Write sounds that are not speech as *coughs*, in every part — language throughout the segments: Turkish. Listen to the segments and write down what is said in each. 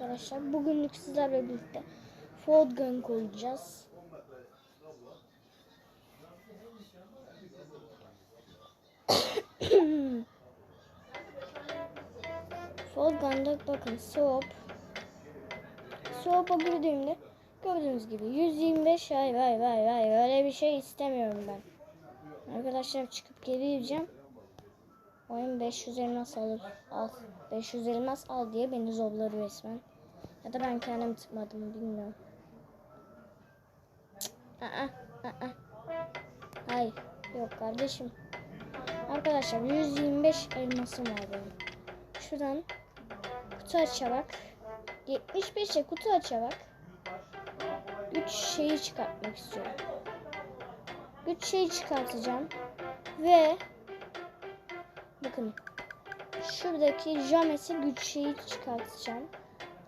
Arkadaşlar bugünlük sizlerle birlikte Ford Gun koyacağız. *coughs* Ford Gun'da bakın soğuk. Soğuk'a girdiğimde gördüğünüz gibi 125 ay vay vay vay öyle bir şey istemiyorum ben. Arkadaşlar çıkıp geri gireceğim. Oyun 500 elmas alır. Al. 500 elmas al diye beni zorladı resmen. Ya da ben kendim tıkmadım bilmiyorum. Aa, aa. Hayır. Yok kardeşim. Arkadaşlar 125 elmasım var benim. Şuradan kutu açarak 75'e kutu açarak 3 şeyi çıkartmak istiyorum. 3 şeyi çıkartacağım. Ve bakın şuradaki jamesi güç şeyi çıkartacağım.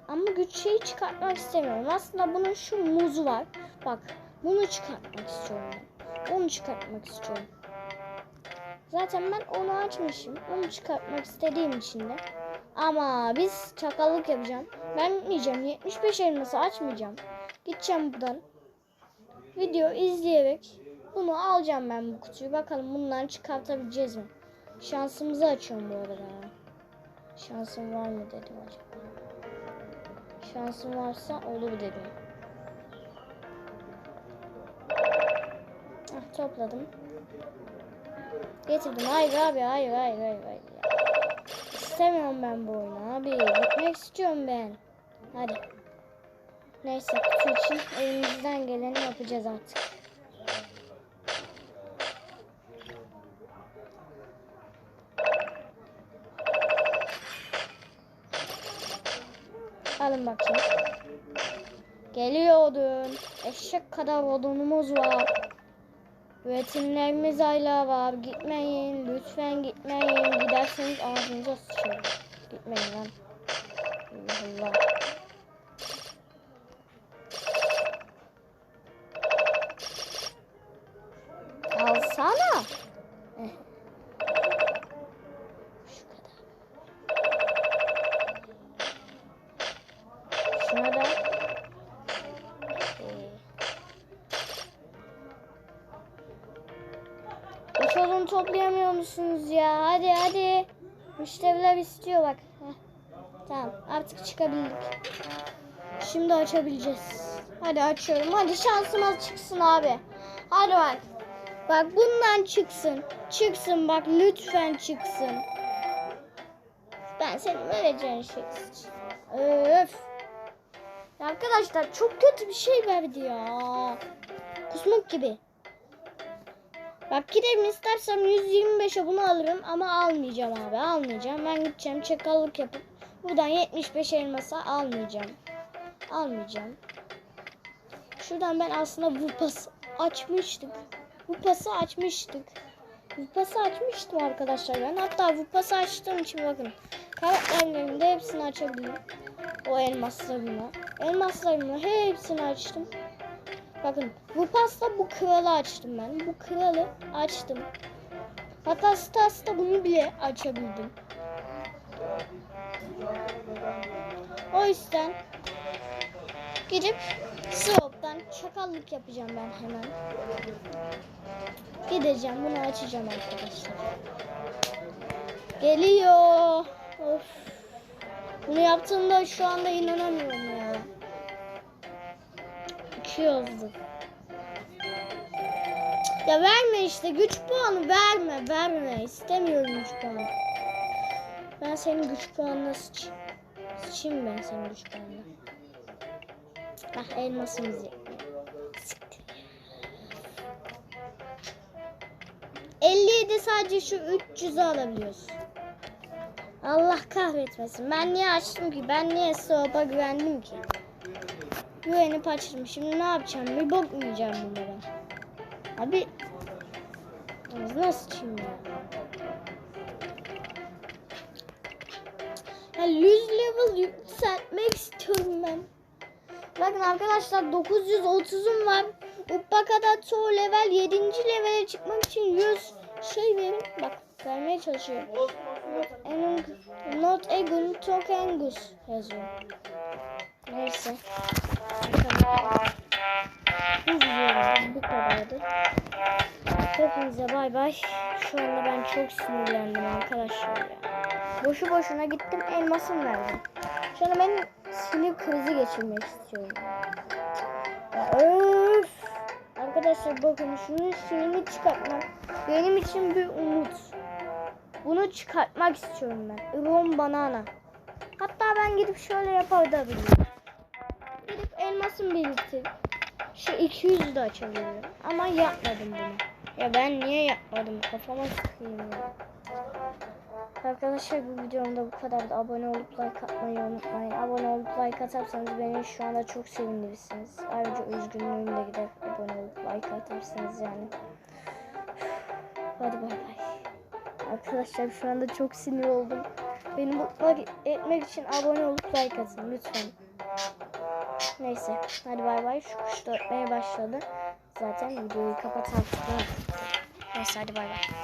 Ama güç şeyi çıkartmak istemiyorum. Aslında bunun şu muzu var. Bak bunu çıkartmak istiyorum. Onu çıkartmak istiyorum. Zaten ben onu açmışım. Onu çıkartmak istediğim için de. Ama biz çakallık yapacağım. Ben gitmeyeceğim. 75 elması açmayacağım. Gideceğim buradan. Video izleyerek bunu alacağım ben bu kutuyu. Bakalım bunları çıkartabileceğiz mi? Şansımızı açıyorum bu arada. Şansım var mı dedim acaba. Şansım varsa olur dedim. Ah topladım. Getirdim. Hayır abi hayır hayır hayır hayır. İstemiyorum ben bu oyunu abi. Gitmek istiyorum ben. Hadi. Neyse kutu için elimizden geleni yapacağız artık. Alın bakayım. Geliyor odun. Eşek kadar odunumuz var. Üretimlerimiz hala var. Gitmeyin. Lütfen gitmeyin. Giderseniz ağzınıza sıçarım. Gitmeyin lan. Allah Allah. Şuna da. Ee, Hiç odun toplayamıyor musunuz ya? Hadi hadi. Müşteriler istiyor bak. Heh. Tamam artık çıkabildik. Şimdi açabileceğiz. Hadi açıyorum. Hadi şansıma çıksın abi. Hadi bak. Bak bundan çıksın. Çıksın bak lütfen çıksın. Ben senin vereceğin şey. Öf. Ya Arkadaşlar çok kötü bir şey verdi ya. Kusmuk gibi. Bak giderim istersem 125'e bunu alırım ama almayacağım abi almayacağım. Ben gideceğim çakallık yapıp buradan 75 elmasa almayacağım. Almayacağım. Şuradan ben aslında bu pası açmıştık. Bu pası açmıştık. Bu pası açmıştım arkadaşlar ben. Hatta bu pası açtığım için bakın. Karakterlerimde hepsini açabilirim. O elmaslarımla. Elmaslarımla hepsini açtım. Bakın bu pasta bu kralı açtım ben. Bu kralı açtım. Hatta Stas'ta bunu bile açabildim. O yüzden gidip Swap'tan çakallık yapacağım ben hemen. Gideceğim bunu açacağım arkadaşlar. Geliyor. Of. Bunu yaptığımda şu anda inanamıyorum ya. İki yazdı. Ya verme işte güç puanı verme verme istemiyorum güç puanı. Ben senin güç puanına sıç. Sıçayım ben senin güç puanına. Bak elmasımız yetmiyor. Siktir. 57 sadece şu 300'ü alabiliyoruz. Allah kahretmesin. Ben niye açtım ki? Ben niye soğupa güvendim ki? Güvenip açtım. Şimdi ne yapacağım? Bir yiyeceğim bunlara? Abi Ağzına sıçayım ya. Ya 100 level yükseltmek istiyorum ben. Bakın arkadaşlar 930'um var. Uppakada to level 7. levele çıkmak için 100 şey verin. Bak vermeye çalışıyorum. Not Egun, çok Angus yazıyor. Neyse. İzliyorum. Bu kadardı. Hepinize bay bay. Şu anda ben çok sinirlendim arkadaşlar ya. Boşu boşuna gittim elmasım verdim. Şu anda ben sinir krizi geçirmek istiyorum. Ya öf. Arkadaşlar bakın şunun şeyini çıkartmak benim için bir umut. Bunu çıkartmak istiyorum ben. Ron banana. Hatta ben gidip şöyle yapabilirim. Gidip elmasımı biriktirip şu 200'ü de açabilirim. Ama yapmadım bunu. Ya ben niye yapmadım? Kafama sıkayım ya. Arkadaşlar bu videomda bu kadar da abone olup like atmayı unutmayın. Abone olup like atarsanız beni şu anda çok sevindirirsiniz. Ayrıca üzgünlüğüm de gider abone olup like atarsanız yani. Hadi bay bay. Arkadaşlar şu anda çok sinir oldum. Beni mutlu etmek için abone olup like atın lütfen. Neyse hadi bay bay. Şu kuş da ötmeye başladı. Zaten videoyu kapat artık. Neyse hadi bay bay.